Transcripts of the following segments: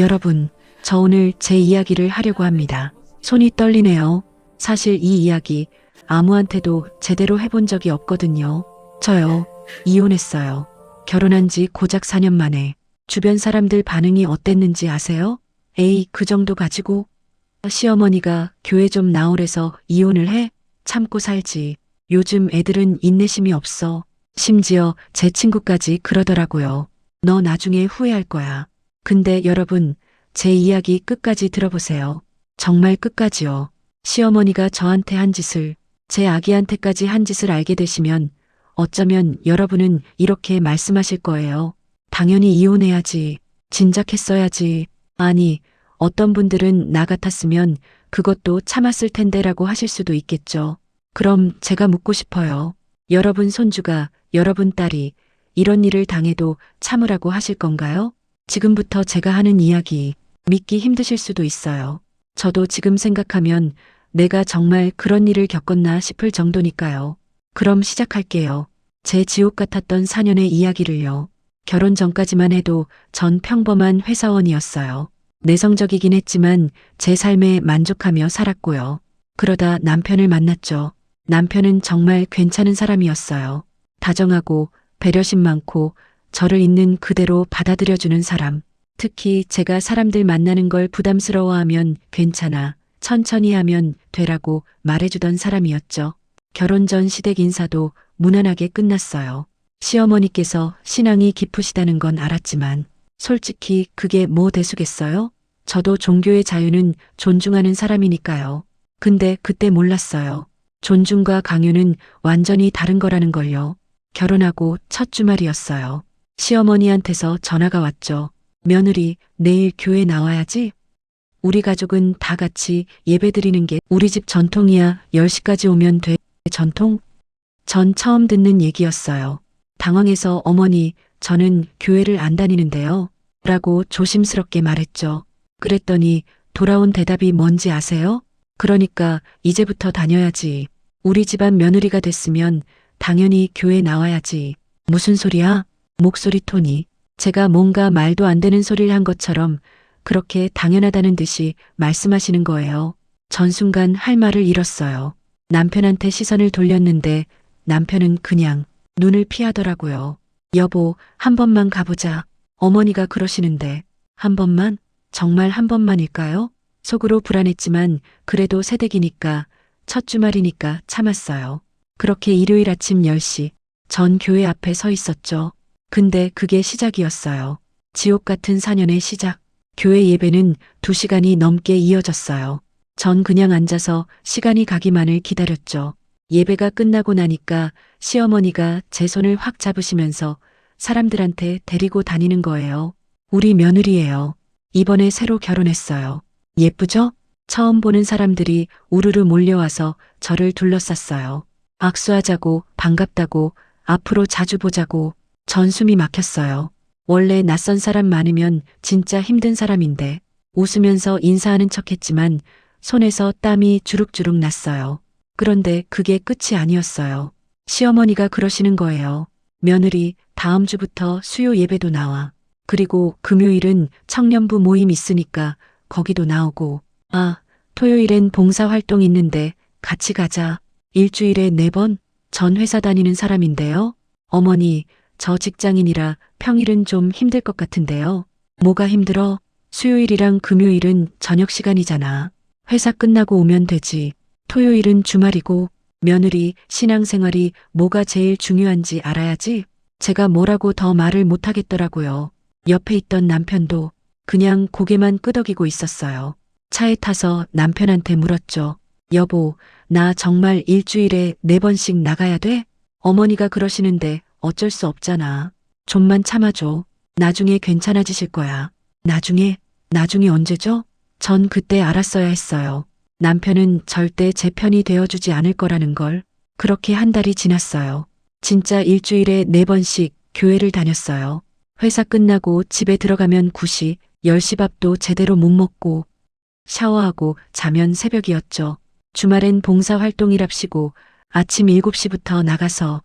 여러분, 저 오늘 제 이야기를 하려고 합니다. 손이 떨리네요. 사실 이 이야기 아무한테도 제대로 해본 적이 없거든요. 저요, 이혼했어요. 결혼한 지 고작 4년 만에 주변 사람들 반응이 어땠는지 아세요? 에이, 그 정도 가지고 시어머니가 교회 좀 나오래서 이혼을 해? 참고 살지. 요즘 애들은 인내심이 없어. 심지어 제 친구까지 그러더라고요. 너 나중에 후회할 거야. 근데 여러분, 제 이야기 끝까지 들어보세요. 정말 끝까지요. 시어머니가 저한테 한 짓을, 제 아기한테까지 한 짓을 알게 되시면 어쩌면 여러분은 이렇게 말씀하실 거예요. 당연히 이혼해야지. 진작했어야지. 아니, 어떤 분들은 나 같았으면 그것도 참았을 텐데라고 하실 수도 있겠죠. 그럼 제가 묻고 싶어요. 여러분 손주가, 여러분 딸이 이런 일을 당해도 참으라고 하실 건가요? 지금부터 제가 하는 이야기 믿기 힘드실 수도 있어요. 저도 지금 생각하면 내가 정말 그런 일을 겪었나 싶을 정도니까요. 그럼 시작할게요. 제 지옥 같았던 4년의 이야기를요. 결혼 전까지만 해도 전 평범한 회사원이었어요. 내성적이긴 했지만 제 삶에 만족하며 살았고요. 그러다 남편을 만났죠. 남편은 정말 괜찮은 사람이었어요. 다정하고 배려심 많고 저를 있는 그대로 받아들여주는 사람. 특히 제가 사람들 만나는 걸 부담스러워하면 괜찮아. 천천히 하면 되라고 말해주던 사람이었죠. 결혼 전 시댁 인사도 무난하게 끝났어요. 시어머니께서 신앙이 깊으시다는 건 알았지만 솔직히 그게 뭐 대수겠어요? 저도 종교의 자유는 존중하는 사람이니까요. 근데 그때 몰랐어요. 존중과 강요는 완전히 다른 거라는 걸요. 결혼하고 첫 주말이었어요. 시어머니한테서 전화가 왔죠. 며느리, 내일 교회 나와야지? 우리 가족은 다 같이 예배 드리는 게 우리 집 전통이야. 10시까지 오면 돼. 전통? 전 처음 듣는 얘기였어요. 당황해서 어머니, 저는 교회를 안 다니는데요. 라고 조심스럽게 말했죠. 그랬더니 돌아온 대답이 뭔지 아세요? 그러니까 이제부터 다녀야지. 우리 집안 며느리가 됐으면 당연히 교회 나와야지. 무슨 소리야? 목소리 톤이 제가 뭔가 말도 안 되는 소리를 한 것처럼 그렇게 당연하다는 듯이 말씀하시는 거예요. 전 순간 할 말을 잃었어요. 남편한테 시선을 돌렸는데 남편은 그냥 눈을 피하더라고요. 여보, 한 번만 가보자. 어머니가 그러시는데 한 번만? 정말 한 번만일까요? 속으로 불안했지만 그래도 새댁이니까 첫 주말이니까 참았어요. 그렇게 일요일 아침 10시 전 교회 앞에 서 있었죠. 근데 그게 시작이었어요. 지옥 같은 4년의 시작. 교회 예배는 2시간이 넘게 이어졌어요. 전 그냥 앉아서 시간이 가기만을 기다렸죠. 예배가 끝나고 나니까 시어머니가 제 손을 확 잡으시면서 사람들한테 데리고 다니는 거예요. 우리 며느리예요. 이번에 새로 결혼했어요. 예쁘죠? 처음 보는 사람들이 우르르 몰려와서 저를 둘러쌌어요. 악수하자고, 반갑다고, 앞으로 자주 보자고, 전 숨이 막혔어요. 원래 낯선 사람 많으면 진짜 힘든 사람인데, 웃으면서 인사하는 척 했지만, 손에서 땀이 주룩주룩 났어요. 그런데 그게 끝이 아니었어요. 시어머니가 그러시는 거예요. 며느리, 다음 주부터 수요 예배도 나와. 그리고 금요일은 청년부 모임 있으니까 거기도 나오고, 아, 토요일엔 봉사활동 있는데 같이 가자. 일주일에 네 번? 전 회사 다니는 사람인데요. 어머니, 저 직장인이라 평일은 좀 힘들 것 같은데요. 뭐가 힘들어? 수요일이랑 금요일은 저녁 시간이잖아. 회사 끝나고 오면 되지. 토요일은 주말이고, 며느리, 신앙생활이 뭐가 제일 중요한지 알아야지. 제가 뭐라고 더 말을 못하겠더라고요. 옆에 있던 남편도 그냥 고개만 끄덕이고 있었어요. 차에 타서 남편한테 물었죠. 여보, 나 정말 일주일에 네 번씩 나가야 돼? 어머니가 그러시는데 어쩔 수 없잖아. 좀만 참아줘. 나중에 괜찮아지실 거야. 나중에? 나중에 언제죠? 전 그때 알았어야 했어요. 남편은 절대 제 편이 되어주지 않을 거라는 걸. 그렇게 한 달이 지났어요. 진짜 일주일에 네 번씩 교회를 다녔어요. 회사 끝나고 집에 들어가면 9시, 10시 밥도 제대로 못 먹고 샤워하고 자면 새벽이었죠. 주말엔 봉사활동이랍시고 아침 7시부터 나가서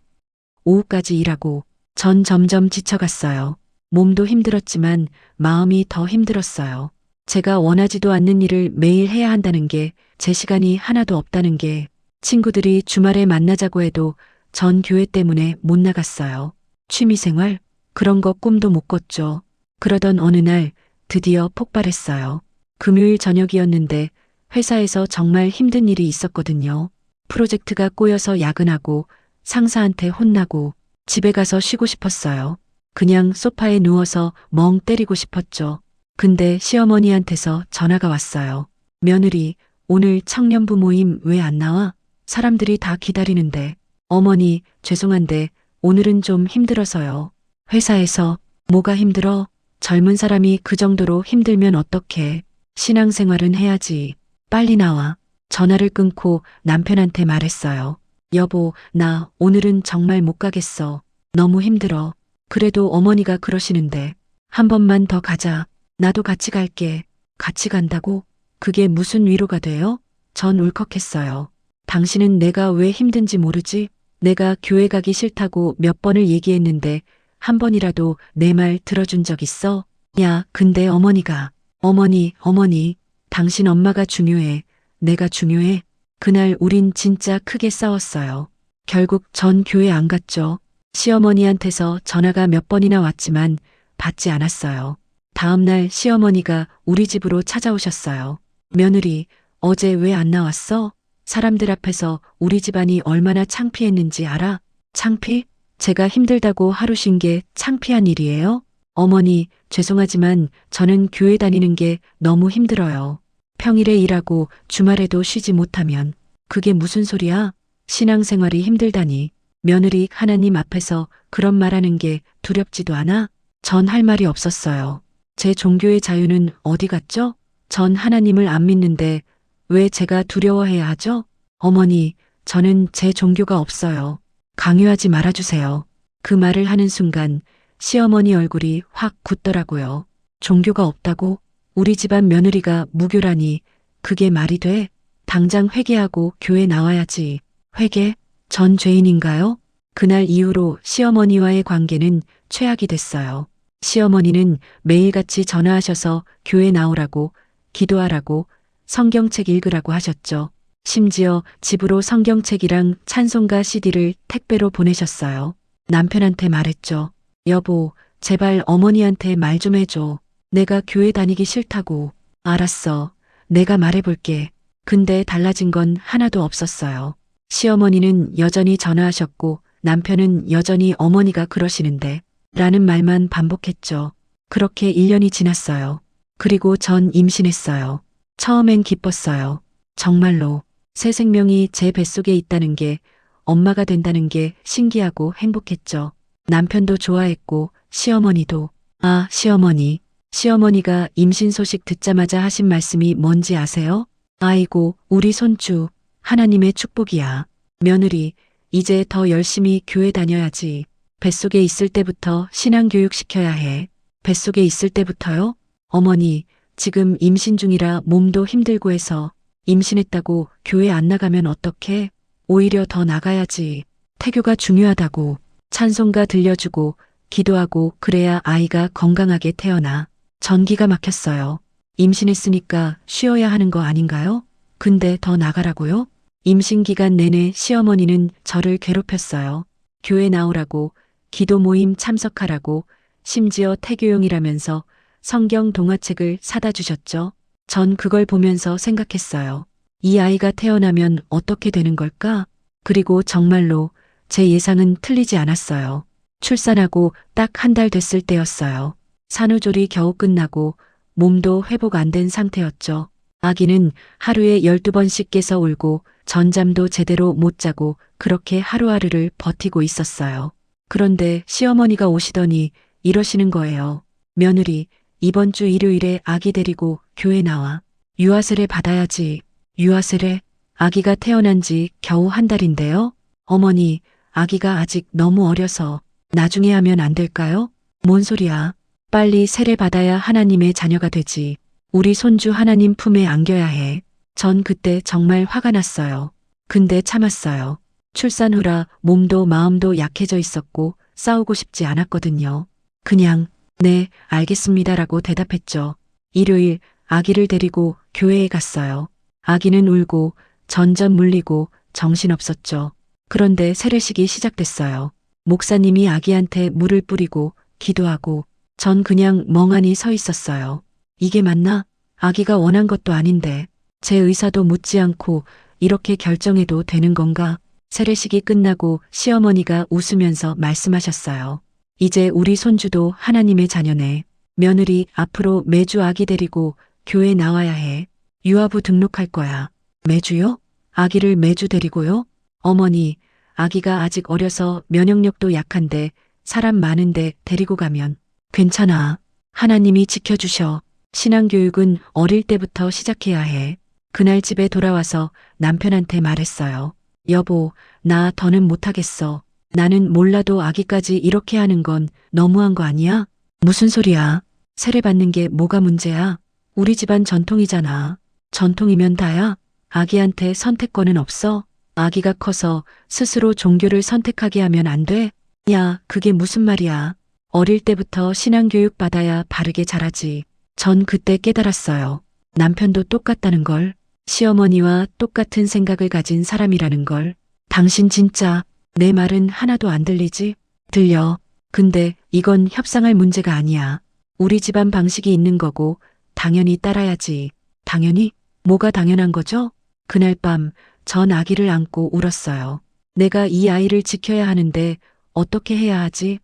오후까지 일하고 전 점점 지쳐갔어요. 몸도 힘들었지만 마음이 더 힘들었어요. 제가 원하지도 않는 일을 매일 해야 한다는 게 제 시간이 하나도 없다는 게 친구들이 주말에 만나자고 해도 전 교회 때문에 못 나갔어요. 취미생활? 그런 거 꿈도 못 꿨죠. 그러던 어느 날 드디어 폭발했어요. 금요일 저녁이었는데 회사에서 정말 힘든 일이 있었거든요. 프로젝트가 꼬여서 야근하고 상사한테 혼나고 집에 가서 쉬고 싶었어요. 그냥 소파에 누워서 멍 때리고 싶었죠. 근데 시어머니한테서 전화가 왔어요. 며느리, 오늘 청년부 모임 왜 안 나와? 사람들이 다 기다리는데. 어머니, 죄송한데 오늘은 좀 힘들어서요. 회사에서 뭐가 힘들어? 젊은 사람이 그 정도로 힘들면 어떡해. 신앙생활은 해야지. 빨리 나와. 전화를 끊고 남편한테 말했어요. 여보, 나 오늘은 정말 못 가겠어. 너무 힘들어. 그래도 어머니가 그러시는데. 한 번만 더 가자. 나도 같이 갈게. 같이 간다고? 그게 무슨 위로가 돼요? 전 울컥했어요. 당신은 내가 왜 힘든지 모르지? 내가 교회 가기 싫다고 몇 번을 얘기했는데 한 번이라도 내 말 들어준 적 있어? 야, 근데 어머니가, 어머니, 어머니, 당신 엄마가 중요해. 내가 중요해. 그날 우린 진짜 크게 싸웠어요. 결국 전 교회 안 갔죠. 시어머니한테서 전화가 몇 번이나 왔지만 받지 않았어요. 다음날 시어머니가 우리 집으로 찾아오셨어요. 며느리, 어제 왜 안 나왔어? 사람들 앞에서 우리 집안이 얼마나 창피했는지 알아? 창피? 제가 힘들다고 하루 쉰 게 창피한 일이에요? 어머니, 죄송하지만 저는 교회 다니는 게 너무 힘들어요. 평일에 일하고 주말에도 쉬지 못하면 그게 무슨 소리야? 신앙생활이 힘들다니. 며느리 하나님 앞에서 그런 말하는 게 두렵지도 않아? 전 할 말이 없었어요. 제 종교의 자유는 어디 갔죠? 전 하나님을 안 믿는데 왜 제가 두려워해야 하죠? 어머니, 저는 제 종교가 없어요. 강요하지 말아주세요. 그 말을 하는 순간 시어머니 얼굴이 확 굳더라고요. 종교가 없다고? 우리 집안 며느리가 무교라니 그게 말이 돼? 당장 회개하고 교회 나와야지. 회개? 전 죄인인가요? 그날 이후로 시어머니와의 관계는 최악이 됐어요. 시어머니는 매일같이 전화하셔서 교회 나오라고, 기도하라고, 성경책 읽으라고 하셨죠. 심지어 집으로 성경책이랑 찬송가 CD를 택배로 보내셨어요. 남편한테 말했죠. 여보, 제발 어머니한테 말 좀 해줘. 내가 교회 다니기 싫다고. 알았어. 내가 말해볼게. 근데 달라진 건 하나도 없었어요. 시어머니는 여전히 전화하셨고 남편은 여전히 어머니가 그러시는데 라는 말만 반복했죠. 그렇게 1년이 지났어요. 그리고 전 임신했어요. 처음엔 기뻤어요. 정말로 새 생명이 제 뱃속에 있다는 게 엄마가 된다는 게 신기하고 행복했죠. 남편도 좋아했고 시어머니도 아 시어머니 시어머니가 임신 소식 듣자마자 하신 말씀이 뭔지 아세요? 아이고 우리 손주 하나님의 축복이야. 며느리 이제 더 열심히 교회 다녀야지. 뱃속에 있을 때부터 신앙 교육 시켜야 해. 뱃속에 있을 때부터요? 어머니 지금 임신 중이라 몸도 힘들고 해서 임신했다고 교회 안 나가면 어떡해? 오히려 더 나가야지. 태교가 중요하다고. 찬송가 들려주고 기도하고 그래야 아이가 건강하게 태어나. 전기가 막혔어요. 임신했으니까 쉬어야 하는 거 아닌가요? 근데 더 나가라고요? 임신 기간 내내 시어머니는 저를 괴롭혔어요. 교회 나오라고, 기도 모임 참석하라고, 심지어 태교용이라면서 성경 동화책을 사다 주셨죠. 전 그걸 보면서 생각했어요. 이 아이가 태어나면 어떻게 되는 걸까? 그리고 정말로 제 예상은 틀리지 않았어요. 출산하고 딱 한 달 됐을 때였어요. 산후조리 겨우 끝나고 몸도 회복 안 된 상태였죠. 아기는 하루에 12번씩 깨서 울고 전잠도 제대로 못 자고 그렇게 하루하루를 버티고 있었어요. 그런데 시어머니가 오시더니 이러시는 거예요. 며느리, 이번 주 일요일에 아기 데리고 교회 나와. 유아세례 받아야지. 유아세례? 아기가 태어난 지 겨우 한 달인데요? 어머니, 아기가 아직 너무 어려서 나중에 하면 안 될까요? 뭔 소리야. 빨리 세례 받아야 하나님의 자녀가 되지. 우리 손주 하나님 품에 안겨야 해. 전 그때 정말 화가 났어요. 근데 참았어요. 출산 후라 몸도 마음도 약해져 있었고 싸우고 싶지 않았거든요. 그냥 네, 알겠습니다라고 대답했죠. 일요일 아기를 데리고 교회에 갔어요. 아기는 울고 전전 물리고 정신없었죠. 그런데 세례식이 시작됐어요. 목사님이 아기한테 물을 뿌리고 기도하고 전 그냥 멍하니 서 있었어요. 이게 맞나? 아기가 원한 것도 아닌데 제 의사도 묻지 않고 이렇게 결정해도 되는 건가? 세례식이 끝나고 시어머니가 웃으면서 말씀하셨어요. 이제 우리 손주도 하나님의 자녀네. 며느리 앞으로 매주 아기 데리고 교회 나와야 해. 유아부 등록할 거야. 매주요? 아기를 매주 데리고요? 어머니, 아기가 아직 어려서 면역력도 약한데 사람 많은데 데리고 가면 괜찮아. 하나님이 지켜주셔. 신앙교육은 어릴 때부터 시작해야 해. 그날 집에 돌아와서 남편한테 말했어요. 여보, 나 더는 못하겠어. 나는 몰라도 아기까지 이렇게 하는 건 너무한 거 아니야? 무슨 소리야? 세례 받는 게 뭐가 문제야? 우리 집안 전통이잖아. 전통이면 다야? 아기한테 선택권은 없어? 아기가 커서 스스로 종교를 선택하게 하면 안 돼? 야, 그게 무슨 말이야? 어릴 때부터 신앙교육 받아야 바르게 자라지. 전 그때 깨달았어요. 남편도 똑같다는 걸. 시어머니와 똑같은 생각을 가진 사람이라는 걸. 당신 진짜 내 말은 하나도 안 들리지? 들려. 근데 이건 협상할 문제가 아니야. 우리 집안 방식이 있는 거고 당연히 따라야지. 당연히? 뭐가 당연한 거죠? 그날 밤 전 아기를 안고 울었어요. 내가 이 아이를 지켜야 하는데 어떻게 해야 하지?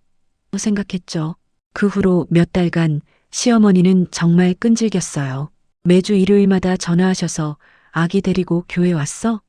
생각했죠. 그 후로 몇 달간 시어머니는 정말 끈질겼어요. 매주 일요일마다 전화하셔서 아기 데리고 교회 왔어?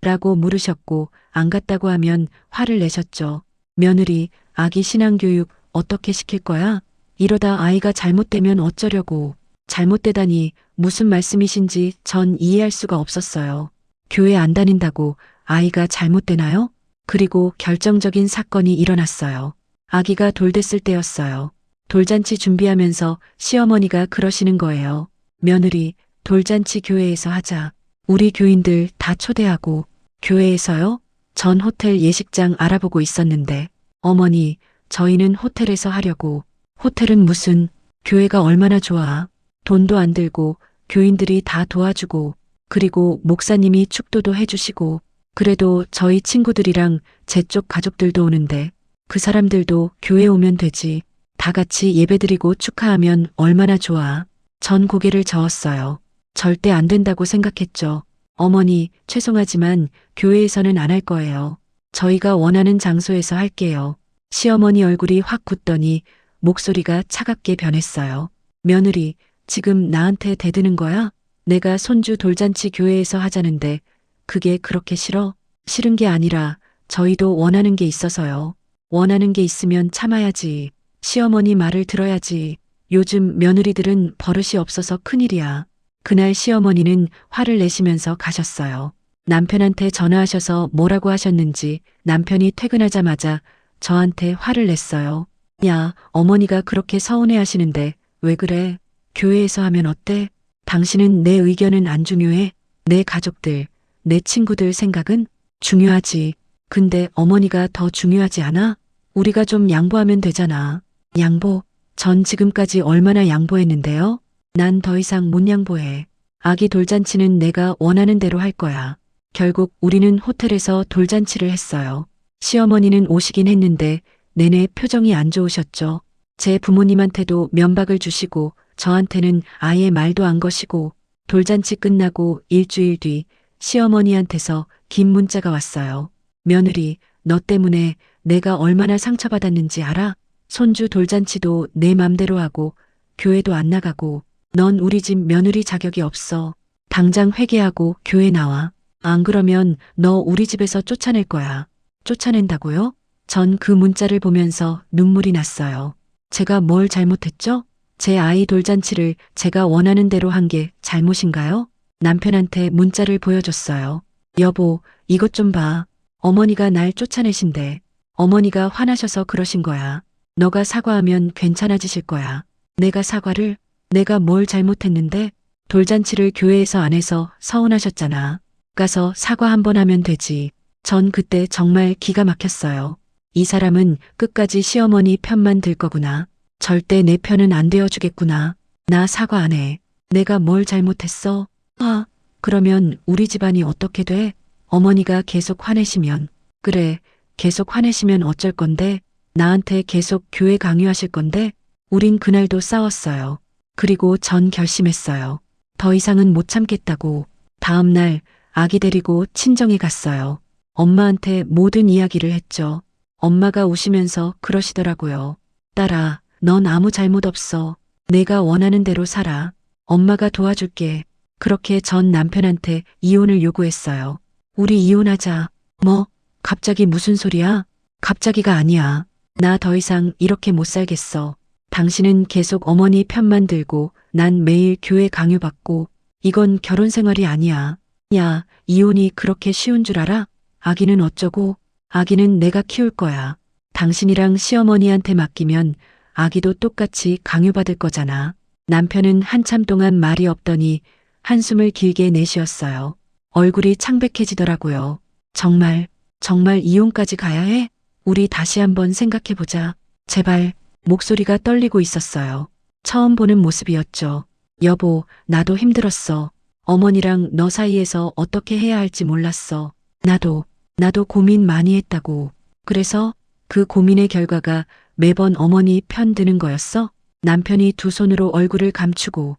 라고 물으셨고 안 갔다고 하면 화를 내셨죠. 며느리, 아기 신앙교육 어떻게 시킬 거야? 이러다 아이가 잘못되면 어쩌려고. 잘못되다니 무슨 말씀이신지 전 이해할 수가 없었어요. 교회 안 다닌다고 아이가 잘못되나요? 그리고 결정적인 사건이 일어났어요. 아기가 돌 됐을 때였어요. 돌잔치 준비하면서 시어머니가 그러시는 거예요. 며느리, 돌잔치 교회에서 하자. 우리 교인들 다 초대하고. 교회에서요? 전 호텔 예식장 알아보고 있었는데. 어머니, 저희는 호텔에서 하려고. 호텔은 무슨, 교회가 얼마나 좋아. 돈도 안 들고, 교인들이 다 도와주고, 그리고 목사님이 축도도 해주시고, 그래도 저희 친구들이랑 제 쪽 가족들도 오는데, 그 사람들도 교회 오면 되지. 다 같이 예배드리고 축하하면 얼마나 좋아. 전 고개를 저었어요. 절대 안 된다고 생각했죠. 어머니, 죄송하지만 교회에서는 안 할 거예요. 저희가 원하는 장소에서 할게요. 시어머니 얼굴이 확 굳더니 목소리가 차갑게 변했어요. 며느리, 지금 나한테 대드는 거야? 내가 손주 돌잔치 교회에서 하자는데 그게 그렇게 싫어? 싫은 게 아니라 저희도 원하는 게 있어서요. 원하는 게 있으면 참아야지. 시어머니 말을 들어야지. 요즘 며느리들은 버릇이 없어서 큰일이야. 그날 시어머니는 화를 내시면서 가셨어요. 남편한테 전화하셔서 뭐라고 하셨는지 남편이 퇴근하자마자 저한테 화를 냈어요. 야, 어머니가 그렇게 서운해 하시는데 왜 그래? 교회에서 하면 어때? 당신은 내 의견은 안 중요해. 내 가족들, 내 친구들 생각은 중요하지. 근데 어머니가 더 중요하지 않아? 우리가 좀 양보하면 되잖아. 양보? 전 지금까지 얼마나 양보했는데요? 난 더 이상 못 양보해. 아기 돌잔치는 내가 원하는 대로 할 거야. 결국 우리는 호텔에서 돌잔치를 했어요. 시어머니는 오시긴 했는데 내내 표정이 안 좋으셨죠. 제 부모님한테도 면박을 주시고 저한테는 아예 말도 안 거시고 돌잔치 끝나고 일주일 뒤 시어머니한테서 긴 문자가 왔어요. 며느리, 너 때문에 내가 얼마나 상처받았는지 알아? 손주 돌잔치도 내 맘대로 하고 교회도 안 나가고 넌 우리 집 며느리 자격이 없어. 당장 회개하고 교회 나와. 안 그러면 너 우리 집에서 쫓아낼 거야. 쫓아낸다고요? 전 그 문자를 보면서 눈물이 났어요. 제가 뭘 잘못했죠? 제 아이 돌잔치를 제가 원하는 대로 한 게 잘못인가요? 남편한테 문자를 보여줬어요. 여보, 이것 좀 봐. 어머니가 날 쫓아내신대. 어머니가 화나셔서 그러신 거야. 너가 사과하면 괜찮아지실 거야. 내가 사과를? 내가 뭘 잘못했는데? 돌잔치를 교회에서 안 해서 서운하셨잖아. 가서 사과 한 번 하면 되지. 전 그때 정말 기가 막혔어요. 이 사람은 끝까지 시어머니 편만 들 거구나. 절대 내 편은 안 되어주겠구나. 나 사과 안 해. 내가 뭘 잘못했어? 아, 그러면 우리 집안이 어떻게 돼? 어머니가 계속 화내시면. 그래, 계속 화내시면 어쩔 건데? 나한테 계속 교회 강요하실 건데? 우린 그날도 싸웠어요. 그리고 전 결심했어요. 더 이상은 못 참겠다고. 다음날 아기 데리고 친정에 갔어요. 엄마한테 모든 이야기를 했죠. 엄마가 우시면서 그러시더라고요. 딸아, 넌 아무 잘못 없어. 내가 원하는 대로 살아. 엄마가 도와줄게. 그렇게 전 남편한테 이혼을 요구했어요. 우리 이혼하자. 뭐? 갑자기 무슨 소리야? 갑자기가 아니야. 나 더 이상 이렇게 못 살겠어. 당신은 계속 어머니 편만 들고 난 매일 교회 강요받고 이건 결혼 생활이 아니야. 야, 이혼이 그렇게 쉬운 줄 알아? 아기는 어쩌고? 아기는 내가 키울 거야. 당신이랑 시어머니한테 맡기면 아기도 똑같이 강요받을 거잖아. 남편은 한참 동안 말이 없더니 한숨을 길게 내쉬었어요. 얼굴이 창백해지더라고요. 정말, 정말 이혼까지 가야 해? 우리 다시 한번 생각해보자. 제발, 목소리가 떨리고 있었어요. 처음 보는 모습이었죠. 여보, 나도 힘들었어. 어머니랑 너 사이에서 어떻게 해야 할지 몰랐어. 나도, 나도 고민 많이 했다고. 그래서 그 고민의 결과가 매번 어머니 편 드는 거였어? 남편이 두 손으로 얼굴을 감추고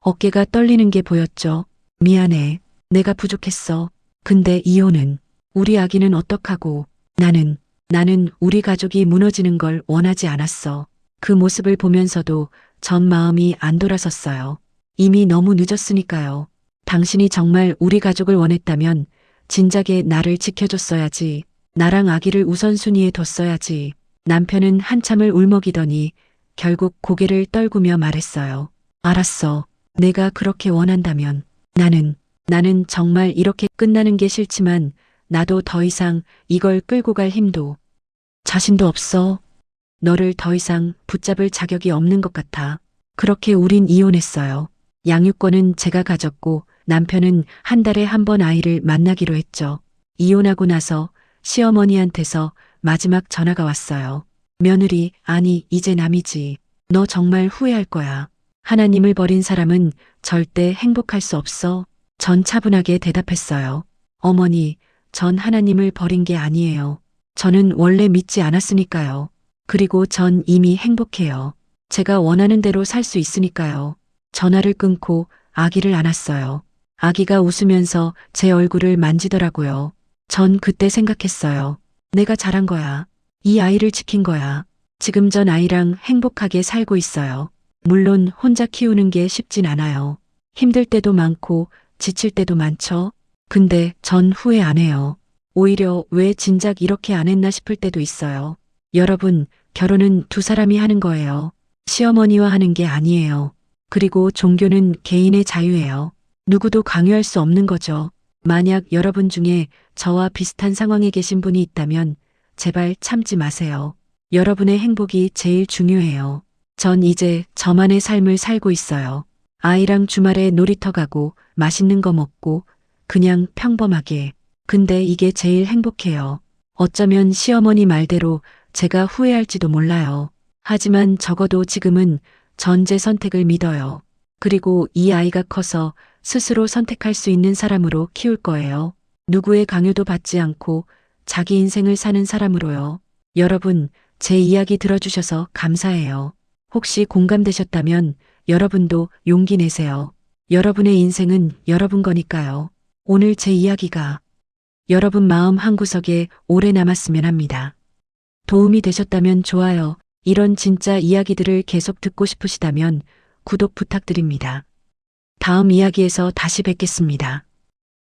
어깨가 떨리는 게 보였죠. 미안해. 내가 부족했어. 근데 이혼은 우리 아기는 어떡하고 나는 나는 우리 가족이 무너지는 걸 원하지 않았어. 그 모습을 보면서도 전 마음이 안 돌아섰어요. 이미 너무 늦었으니까요. 당신이 정말 우리 가족을 원했다면 진작에 나를 지켜줬어야지. 나랑 아기를 우선순위에 뒀어야지. 남편은 한참을 울먹이더니 결국 고개를 떨구며 말했어요. 알았어. 내가 그렇게 원한다면 나는, 나는 정말 이렇게 끝나는 게 싫지만 나도 더 이상 이걸 끌고 갈 힘도 자신도 없어. 너를 더 이상 붙잡을 자격이 없는 것 같아. 그렇게 우린 이혼했어요. 양육권은 제가 가졌고 남편은 한 달에 한 번 아이를 만나기로 했죠. 이혼하고 나서 시어머니한테서 마지막 전화가 왔어요. 며느리, 아니, 이제 남이지. 너 정말 후회할 거야. 하나님을 버린 사람은 절대 행복할 수 없어. 전 차분하게 대답했어요. 어머니, 전 하나님을 버린 게 아니에요. 저는 원래 믿지 않았으니까요. 그리고 전 이미 행복해요. 제가 원하는 대로 살 수 있으니까요. 전화를 끊고 아기를 안았어요. 아기가 웃으면서 제 얼굴을 만지더라고요. 전 그때 생각했어요. 내가 잘한 거야. 이 아이를 지킨 거야. 지금 전 아이랑 행복하게 살고 있어요. 물론 혼자 키우는 게 쉽진 않아요. 힘들 때도 많고 지칠 때도 많죠. 근데 전 후회 안 해요. 오히려 왜 진작 이렇게 안 했나 싶을 때도 있어요. 여러분, 결혼은 두 사람이 하는 거예요. 시어머니와 하는 게 아니에요. 그리고 종교는 개인의 자유예요. 누구도 강요할 수 없는 거죠. 만약 여러분 중에 저와 비슷한 상황에 계신 분이 있다면 제발 참지 마세요. 여러분의 행복이 제일 중요해요. 전 이제 저만의 삶을 살고 있어요. 아이랑 주말에 놀이터 가고 맛있는 거 먹고 그냥 평범하게. 근데 이게 제일 행복해요. 어쩌면 시어머니 말대로 제가 후회할지도 몰라요. 하지만 적어도 지금은 전제 선택을 믿어요. 그리고 이 아이가 커서 스스로 선택할 수 있는 사람으로 키울 거예요. 누구의 강요도 받지 않고 자기 인생을 사는 사람으로요. 여러분, 제 이야기 들어주셔서 감사해요. 혹시 공감되셨다면 여러분도 용기 내세요. 여러분의 인생은 여러분 거니까요. 오늘 제 이야기가 여러분 마음 한구석에 오래 남았으면 합니다. 도움이 되셨다면 좋아요. 이런 진짜 이야기들을 계속 듣고 싶으시다면 구독 부탁드립니다. 다음 이야기에서 다시 뵙겠습니다.